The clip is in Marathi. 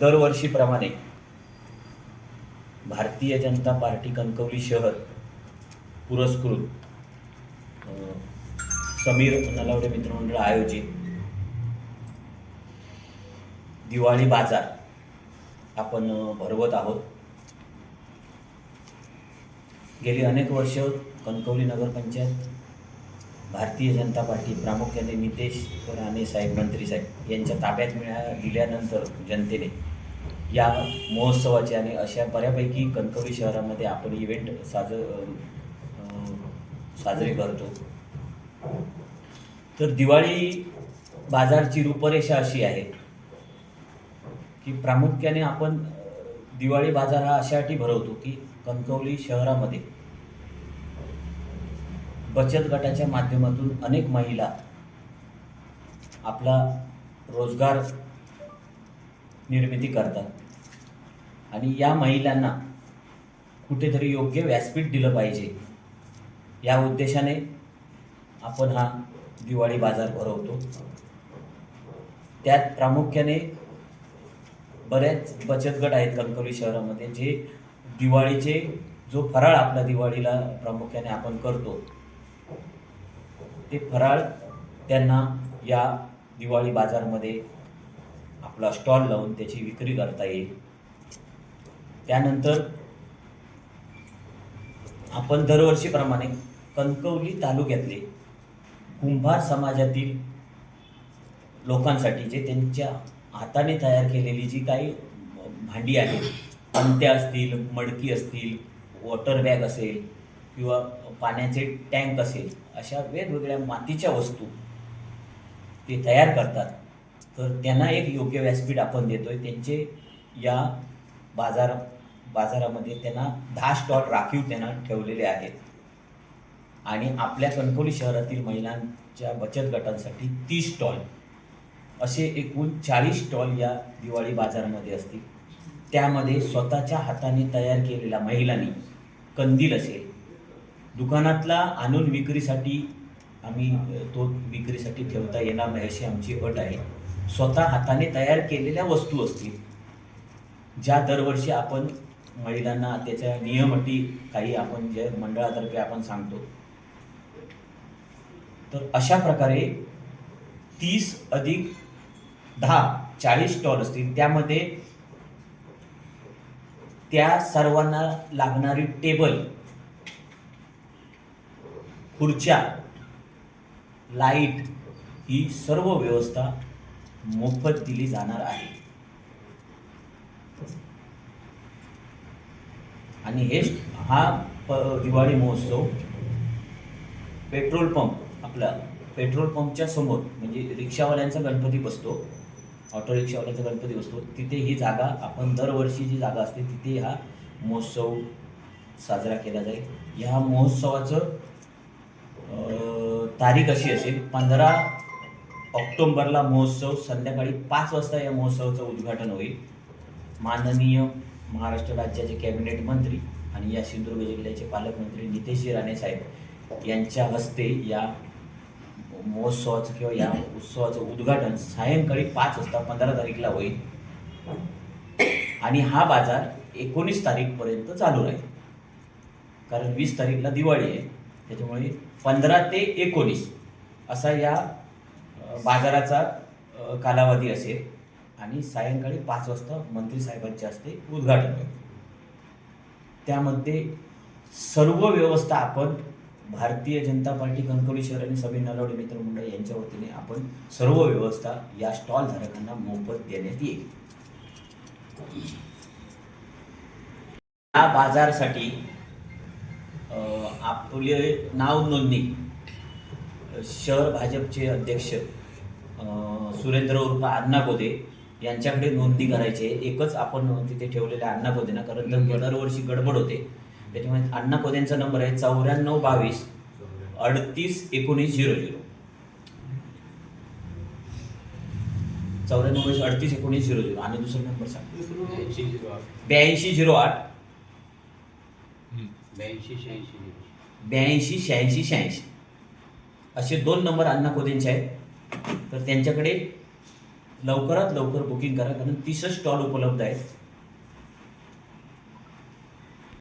दरवर्षीप्रमाणे भारतीय जनता पार्टी कणकवली शहर पुरस्कृत समीर नलावडे मित्रमंडळ आयोजित दिवाळी बाजार आपण भरवत आहोत. गेली अनेक वर्ष कणकवली नगरपंचायत भारतीय जनता पार्टी प्रामुख्याने नितेश राणे साहेब मंत्री साहेब यांच्या ताब्यात मिळा दिल्यानंतर जनतेने या महोत्सवाचे आणि अशा बऱ्यापैकी कणकवली शहरामध्ये आपण इव्हेंट साज साजरे करतो. तर दिवाळी बाजारची रूपरेषा अशी आहे की प्रामुख्याने आपण दिवाळी बाजार हा अशासाठी भरवतो की कणकवली शहरामध्ये बचत गटाच्या माध्यमातून अनेक महिला आपला रोजगार निर्मिती करतात. आणि या महिलांना कुठेतरी योग्य व्यासपीठ दिलं पाहिजे. या उद्देशाने आपण हा दिवाळी बाजार भरवतो. त्यात प्रामुख्याने बऱ्याच बचत गट आहेत कणकवली शहरामध्ये जे दिवाळीचे जो फराळ आपला दिवाळीला प्रामुख्याने आपण करतो. ते फराळ त्यांना या दिवाळी बाजारमध्ये आपला स्टॉल लावून त्याची विक्री करता येईल. त्यानंतर आपण दरवर्षीप्रमाणे कणकवली तालुक्यातले कुंभार समाजातील लोकांसाठी जे त्यांच्या हाताने तयार केलेली जी काही भांडी आहेत पंत्या असतील मडकी असतील वॉटर बॅग असेल किंवा पाण्याचे टँक असेल अशा वेगवेगळ्या मातीच्या वस्तू ते तयार करतात. तर त्यांना एक योग्य व्यासपीठ आपण देतोय. त्यांचे या बाजार बाजारामध्ये त्यांना दहा स्टॉल राखीव त्यांना ठेवलेले आहेत. आणि आपल्या कणकवली शहरातील महिलांच्या बचत गटांसाठी तीस स्टॉल असे एकूण चाळीस स्टॉल या दिवाळी बाजारामध्ये असतील. त्यामध्ये स्वतःच्या हाताने तयार केलेल्या महिलांनी कंदील असेल दुकानातला आणून विक्रीसाठी आम्ही तो विक्रीसाठी ठेवता येणार नाही अशी आमची अट आहे. स्वतः हाताने तयार केलेल्या वस्तू असतील ज्या दरवर्षी आपण महिलांना त्याच्या नियमटी काही आपण जे मंडळातर्फे आपण सांगतो तर अशा प्रकारे तीस अधिक दहा चाळीस स्टॉल असतील त्यामध्ये त्या सर्वांना लागणारी टेबल खुर्च्या लाइट ही सर्व व्यवस्था मोफत दिली जाणार आहे. आणि हे हा दिवाळी महोत्सव पेट्रोल पंप आपला पेट्रोल पंपच्या समोर म्हणजे रिक्षावाल्यांचा गणपती बसतो ऑटो रिक्षावाल्यांचा गणपती बसतो तिथे ही जागा आपण दरवर्षी जी जागा असते तिथे हा महोत्सव साजरा केला जाईल. या महोत्सवाचं तारीख अशी असेल पंधरा ऑक्टोंबरला महोत्सव संध्याकाळी पाच वाजता या महोत्सवाचं उद्घाटन होईल. माननीय महाराष्ट्र राज्याचे कॅबिनेट मंत्री आणि या सिंधुदुर्ग जिल्ह्याचे पालकमंत्री नितेशजी राणे साहेब यांच्या हस्ते या महोत्सवाचं किंवा या उत्सवाचं उद्घाटन सायंकाळी पाच वाजता पंधरा तारीखला होईल. आणि हा बाजार एकोणीस तारीखपर्यंत चालू राहील. कारण वीस तारीखला दिवाळी आहे. त्याच्यामुळे पंधरा ते एकोणीस असा या बाजाराचा कालावधी असेल. आणि सायंकाळी पाच वाजता मंत्री साहेबांचे असते उद्घाटन त्यामध्ये सर्व व्यवस्था आपण भारतीय जनता पार्टी कणकवली शहर आणि सभी नलवडे मित्र मंडळ यांच्या वतीने आपण सर्व व्यवस्था या स्टॉल धारकांना मोफत देण्यात येईल. या बाजारसाठी आपले नाव नोंदणी. शहर भाजपचे अध्यक्ष सुरेंद्र उर्फ अण्णा गोदे यांच्याकडे नोंदणी करायची आहे. एकच आपण तिथे ठेवलेलं आहे अण्णा गोदेना कारण तर दरवर्षी गडबड होते. त्याच्यामुळे अण्णा गोदेंचा नंबर आहे चौऱ्याण्णव बावीस अडतीस एकोणीस झिरो झिरो. चौऱ्याण्णव बावीस अडतीस एकोणीस झिरो झिरो. आणि दुसरा नंबर सांग. ब्याऐंशी झिरो आठ. ब्याऐंशी शहाऐंशी ब्याऐंशी शहाऐंशी शहाऐंशी. असे दोन नंबर अण्णा कोदेंचे आहेत. तर त्यांच्याकडे लवकरात लवकर बुकिंग करा कारण तीसच स्टॉल उपलब्ध आहेत